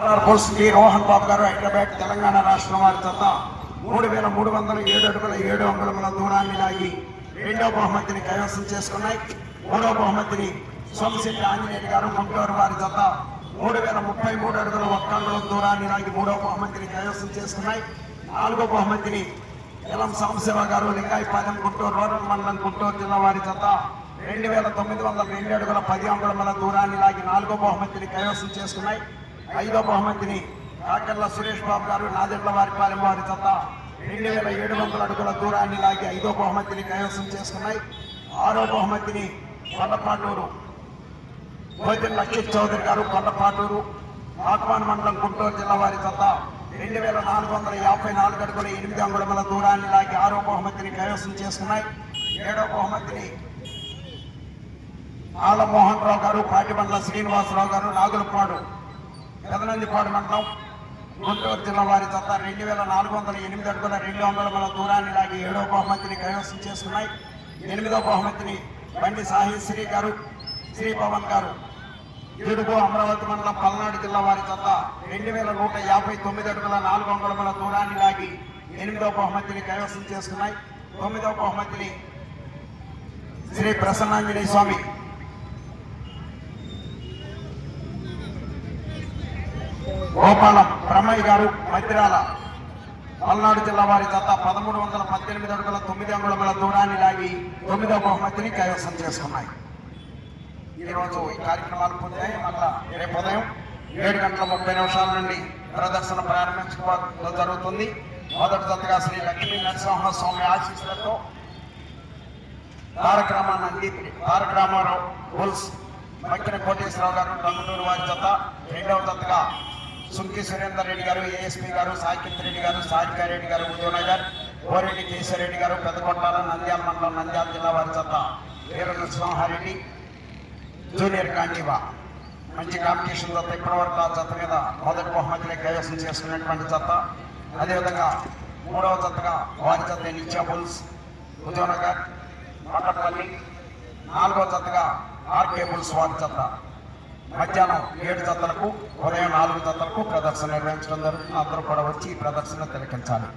శ్రీ రోహన్ బాబు గారు హైదరాబాద్ తెలంగాణ రాష్ట్రం వారి చేత మూడు వేల మూడు వందల ఏడు అడుగుల ఏడు అంగుళముల దూరాన్ని లాగి రెండో బహుమతిని కైవసం చేసుకున్నాయి. మూడో బహుమతిని సోమశెట్టి ఆంజనేయులు గారు గుంటూరు వారి చేత మూడు వేల ముప్పై మూడు అడుగుల ఒక్క అంగుళం దూరాన్ని లాగి మూడో బహుమతిని కైవసం చేసుకున్నాయి. నాలుగో బహుమతిని ఎలం సాంబశివ గారు లింగాయపాలెం గుంటూరు రూరల్ మండలం గుంటూరు జిల్లా వారి చేత రెండు వేల తొమ్మిది వందల రెండు అడుగుల పది అంగుళముల దూరాన్ని లాగి నాలుగో బహుమతిని కైవసం చేసుకున్నాయి. ఐదో బహుమతిని కాకర్ల సురేష్ బాబు గారు నాదెండ్ల వారిపాలెం వారి చేత రెండు వేల ఏడు వందల అడుగుల దూరాన్ని లాగి ఐదో బహుమతిని కైవసం చేసుకున్నాయి. ఆరో బహుమతిని కొల్లపాటూరు భోజన్ లక్షిత్ చౌదరి గారు కొండపాటూరు. ఆక్వాన్ మండలం గుంటూరు జిల్లా వారి చేత రెండు వేల నాలుగు వందల యాభై నాలుగు అడుగుల ఎనిమిది అంగుళముల దూరాన్ని లాగి ఆరో బహుమతిని కైవసం చేసుకున్నాయి. ఏడో బహుమతిని ఆలమోహన్ రావు గారు పాటిబండ్ల శ్రీనివాసరావు గారు నాగులపాడు. పెదనందిపాడు మండలం గుంటూరు జిల్లా వారి జత రెండు వేల నాలుగు వందల ఎనిమిది అడుగుల రెండు వందల దూరాన్ని లాగి ఏడో బహుమతిని కైవసం చేసుకున్నాయి. ఎనిమిదో బహుమతిని బండి సాహిశ్రీ గారు శ్రీ పవన్ గారు. గిడుగు అమరావతి మండలం పల్నాడు జిల్లా వారి జత రెండు వేల నూట యాభై తొమ్మిది అడుగుల నాలుగు వందల దూరాన్ని లాగి ఎనిమిదో బహుమతిని కైవసం చేసుకున్నాయి. తొమ్మిదో బహుమతిని శ్రీ ప్రసన్నాంజనేయ స్వామి గోపాల బ్రహ్మయ్య గారు మద్రాల పల్నాడు జిల్లా వారి జత పదమూడు వందల పద్దెనిమిది అడుగుల తొమ్మిది అంగుళముల దూరాన్ని లాగి తొమ్మిదో బహుమతిని కైవసం చేసుకున్నాయి. ఈరోజు ఈ కార్యక్రమాలు పొందాయి మళ్ళా రేపు ఉదయం ఏడు గంటల ముప్పై నిమిషాల నుండి ప్రదర్శన ప్రారంభించుకోవడం జరుగుతుంది. మొదటి జతగా శ్రీ లక్ష్మీ నరసింహస్వామి ఆశీస్సులతో తారక రామానంది తారక రామారావు బుల్స్ మక్కిన కోటేశ్వరరావు గారు టంగుటూరు వారి జత రెండవ జతగా సుంకి సురేందర్ రెడ్డి గారు ఏఎస్పీ గారు సాకిత్ రెడ్డి గారు సారికారెడ్డి గారు ఉదయనగర్ కోరెడ్డి కేశవరెడ్డి గారు పెద్దకొట్టాల నంద్యాల మండలం నంద్యాల జిల్లా వారి చెత్త వీర నరసింహారెడ్డి జూనియర్ కాంటివా మంచి కాంపిటీషన్ ఇప్పటి వరకు ఆ జత మీద మొదటి బహుమతిని కైవసం చేసుకున్నటువంటి జత అదేవిధంగా మూడవ జతగా వారి జత నిత్యా బుల్స్ ఉదయనగర్ మటపల్లి నాలుగవ జతగా ఆర్కే బుల్స్ వారి జత మధ్యాహ్నం ఏడు జతలకు ఉదయం నాలుగు జతలకు ప్రదర్శన నిర్వహించడం జరుగుతుంది. అందరూ కూడా వచ్చి ఈ ప్రదర్శన తిలకించాలి.